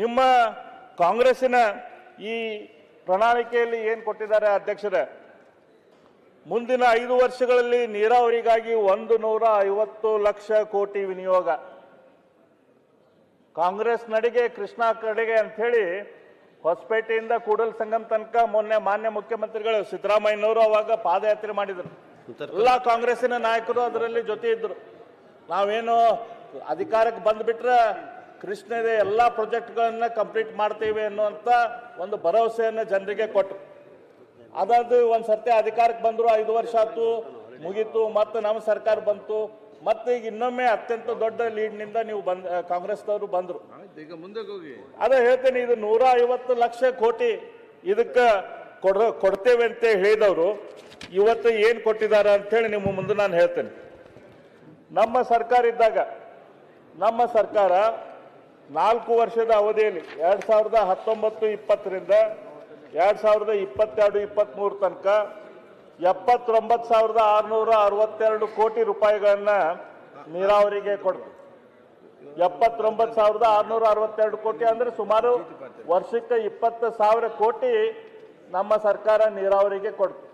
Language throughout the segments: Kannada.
ನಿಮ್ಮ ಕಾಂಗ್ರೆಸ್ಸಿನ ಈ ಪ್ರಣಾಳಿಕೆಯಲ್ಲಿ ಏನು ಕೊಟ್ಟಿದ್ದಾರೆ ಅಧ್ಯಕ್ಷರೇ? ಮುಂದಿನ ಐದು ವರ್ಷಗಳಲ್ಲಿ ನೀರಾವರಿಗಾಗಿ ಒಂದು ನೂರ ಐವತ್ತು ಲಕ್ಷ ಕೋಟಿ ವಿನಿಯೋಗ. ಕಾಂಗ್ರೆಸ್ ನಡಿಗೆ, ಕೃಷ್ಣ ಕಡೆಗೆ ಅಂಥೇಳಿ ಹೊಸಪೇಟೆಯಿಂದ ಕೂಡಲ್ ಸಂಗಮ್ ತನಕ ಮೊನ್ನೆ ಮಾನ್ಯ ಮುಖ್ಯಮಂತ್ರಿಗಳು ಸಿದ್ದರಾಮಯ್ಯನವರು ಅವಾಗ ಪಾದಯಾತ್ರೆ ಮಾಡಿದರು. ಎಲ್ಲ ಕಾಂಗ್ರೆಸ್ಸಿನ ನಾಯಕರು ಅದರಲ್ಲಿ ಜೊತೆ ಇದ್ರು. ನಾವೇನು ಅಧಿಕಾರಕ್ಕೆ ಬಂದ್ಬಿಟ್ರೆ ಕೃಷ್ಣದ ಎಲ್ಲ ಪ್ರಾಜೆಕ್ಟ್ಗಳನ್ನ ಕಂಪ್ಲೀಟ್ ಮಾಡ್ತೇವೆ ಅನ್ನುವಂಥ ಒಂದು ಭರವಸೆಯನ್ನು ಜನರಿಗೆ ಕೊಟ್ಟರು ಅದಾದ ಒಂದು ಸರ್ತಿ ಅಧಿಕಾರಕ್ಕೆ ಬಂದರು ಐದು ವರ್ಷ ಆಯ್ತು ಮುಗೀತು ಮತ್ತೆ ನಮ್ಮ ಸರ್ಕಾರ ಬಂತು ಮತ್ತೆ ಈಗ ಇನ್ನೊಮ್ಮೆ ಅತ್ಯಂತ ದೊಡ್ಡ ಲೀಡ್ನಿಂದ ನೀವು ಬಂದ್ ಕಾಂಗ್ರೆಸ್ದವರು ಬಂದರು. ಅದೇ ಹೇಳ್ತೇನೆ ಇದು ನೂರ ಐವತ್ತು ಲಕ್ಷ ಕೋಟಿ ಇದಕ್ಕೆ ಕೊಡ ಕೊಡ್ತೇವೆ ಅಂತ ಹೇಳಿದವರು ಇವತ್ತು ಏನು ಕೊಟ್ಟಿದ್ದಾರೆ ಅಂತೇಳಿ ನಿಮ್ಮ ಮುಂದೆ ನಾನು ಹೇಳ್ತೇನೆ. ನಮ್ಮ ಸರ್ಕಾರ ಇದ್ದಾಗ ನಮ್ಮ ಸರ್ಕಾರ ನಾಲ್ಕು ವರ್ಷದ ಅವಧಿಯಲ್ಲಿ ಎರಡು ಸಾವಿರದ ಹತ್ತೊಂಬತ್ತು ಇಪ್ಪತ್ತರಿಂದ ಎರಡು ಸಾವಿರದ ಇಪ್ಪತ್ತೆರಡು ಇಪ್ಪತ್ತ್ಮೂರು ತನಕ ಎಪ್ಪತ್ತೊಂಬತ್ತು ಸಾವಿರದ ಆರುನೂರ ಅರವತ್ತೆರಡು ಕೋಟಿ ರೂಪಾಯಿಗಳನ್ನ ನೀರಾವರಿಗೆ ಕೊಡ್ತು. ಎಪ್ಪತ್ತೊಂಬತ್ತು ಸಾವಿರದ ಆರುನೂರ ಅರವತ್ತೆರಡು ಕೋಟಿ ಅಂದ್ರೆ ಸುಮಾರು ವರ್ಷಕ್ಕೆ ಇಪ್ಪತ್ತು ಸಾವಿರ ಕೋಟಿ ನಮ್ಮ ಸರ್ಕಾರ ನೀರಾವರಿಗೆ ಕೊಡ್ತು.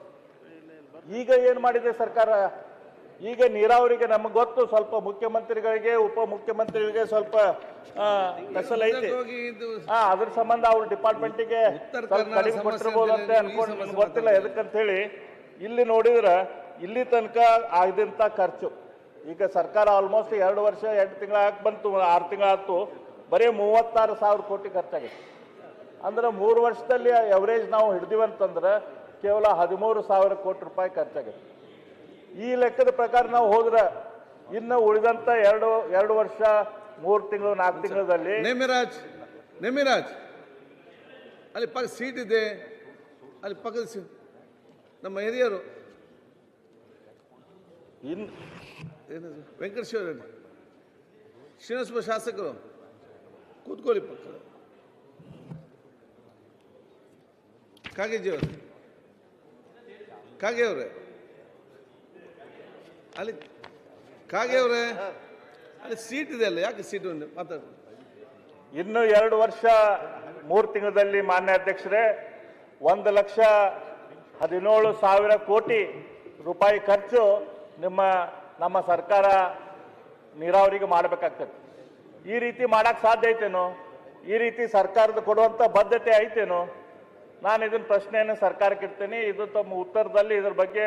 ಈಗ ಏನು ಮಾಡಿದೆ ಸರ್ಕಾರ? ಈಗ ನೀರಾವರಿಗೆ ನಮಗೆ ಗೊತ್ತು ಸ್ವಲ್ಪ ಮುಖ್ಯಮಂತ್ರಿಗಳಿಗೆ ಉಪ ಮುಖ್ಯಮಂತ್ರಿಗಳಿಗೆ ಸ್ವಲ್ಪ ಐತಿ ಇದು ಹಾ ಅದ್ರ ಸಂಬಂಧ ಅವ್ರ ಡಿಪಾರ್ಟ್ಮೆಂಟಿಗೆ ಕಡಿಮೆ ಕೊಟ್ಟಿರ್ಬೋದು ಅಂತ ಅನ್ಕೊಂಡು ನಮ್ಗೆ ನನಗೆ ಗೊತ್ತಿಲ್ಲ ಎದಕ್ಕಂತ ಹೇಳಿ ಇಲ್ಲಿ ನೋಡಿದ್ರೆ ಇಲ್ಲಿ ತನಕ ಆಗದಂಥ ಖರ್ಚು. ಈಗ ಸರ್ಕಾರ ಆಲ್ಮೋಸ್ಟ್ ಎರಡು ವರ್ಷ ಎಂಟು ತಿಂಗಳ ಬಂತು ಆರು ತಿಂಗಳ ಆಯ್ತು ಬರೀ ಮೂವತ್ತಾರು ಸಾವಿರ ಕೋಟಿ ಖರ್ಚಾಗಿದೆ ಅಂದ್ರೆ ಮೂರು ವರ್ಷದಲ್ಲಿ ಎವರೇಜ್ ನಾವು ಹಿಡ್ದಿವಂತಂದ್ರೆ ಕೇವಲ ಹದಿಮೂರು ಸಾವಿರ ಕೋಟಿ ರೂಪಾಯಿ ಖರ್ಚಾಗಿದೆ ಈ ಲೆಕ್ಕದ ಪ್ರಕಾರ ನಾವು ಹೋದ್ರ ಇನ್ನು ಉಳಿದಂತ ಎರಡು ಎರಡು ವರ್ಷ ಮೂರು ತಿಂಗಳು ನಾಲ್ಕು ತಿಂಗಳಲ್ಲಿ ನೇಮಿರಾಜ್ ನೇಮಿರಾಜ್. ಅಲ್ಲಿ ಪಕ್ಕ ಸೀಟ್ ಇದೆ. ಅಲ್ಲಿ ಪಕ್ಕದ ಸೀಟ್ ನಮ್ಮ ಹಿರಿಯರು. ಇನ್ ಏನದು? ವೆಂಕಟೇಶ್ವರ ಶ್ರೀನಿವಾಸ ಶಾಸಕರು. ಕೂತ್ಕೊಳ್ಳಿ ಪಕ್ಕ. ಕಾಗೇಜಿ ಅವರು. ಕಾಗೆ ಅವರೇ. ಅಲ್ಲಿ ಕಾಗೆ ಅವರೇ, ಅಲ್ಲಿ ಸೀಟ್ ಇದೆ ಅಲ್ಲ, ಯಾಕೆ ಸೀಟ್ ಒಂದು? ಮಾತಾಡ. ಇನ್ನು ಎರಡು ವರ್ಷ, ಮೂರು ತಿಂಗಳಲ್ಲಿ ಮಾನ್ಯ ಅಧ್ಯಕ್ಷರೇ, ಒಂದು ಲಕ್ಷ ಹದಿನೇಳು ಸಾವಿರ ಕೋಟಿ ರೂಪಾಯಿ ಖರ್ಚು ನಿಮ್ಮ, ನಮ್ಮ ಸರ್ಕಾರ ನೀರಾವರಿಗೆ ಮಾಡಬೇಕಾಗ್ತದೆ. ಈ ರೀತಿ ಮಾಡೋಕೆ ಸಾಧ್ಯ ಐತೇನೋ? ಈ ರೀತಿ ಸರ್ಕಾರದ ಕೊಡುವಂಥ ಬದ್ಧತೆ ಐತೇನು? ನಾನು ಇದನ್ನ ಪ್ರಶ್ನೆಯನ್ನು ಸರ್ಕಾರಕ್ಕೆ ಇಡ್ತೀನಿ. ಇದು ತಮ್ಮ ಉತ್ತರದಲ್ಲಿ ಇದ್ರ ಬಗ್ಗೆ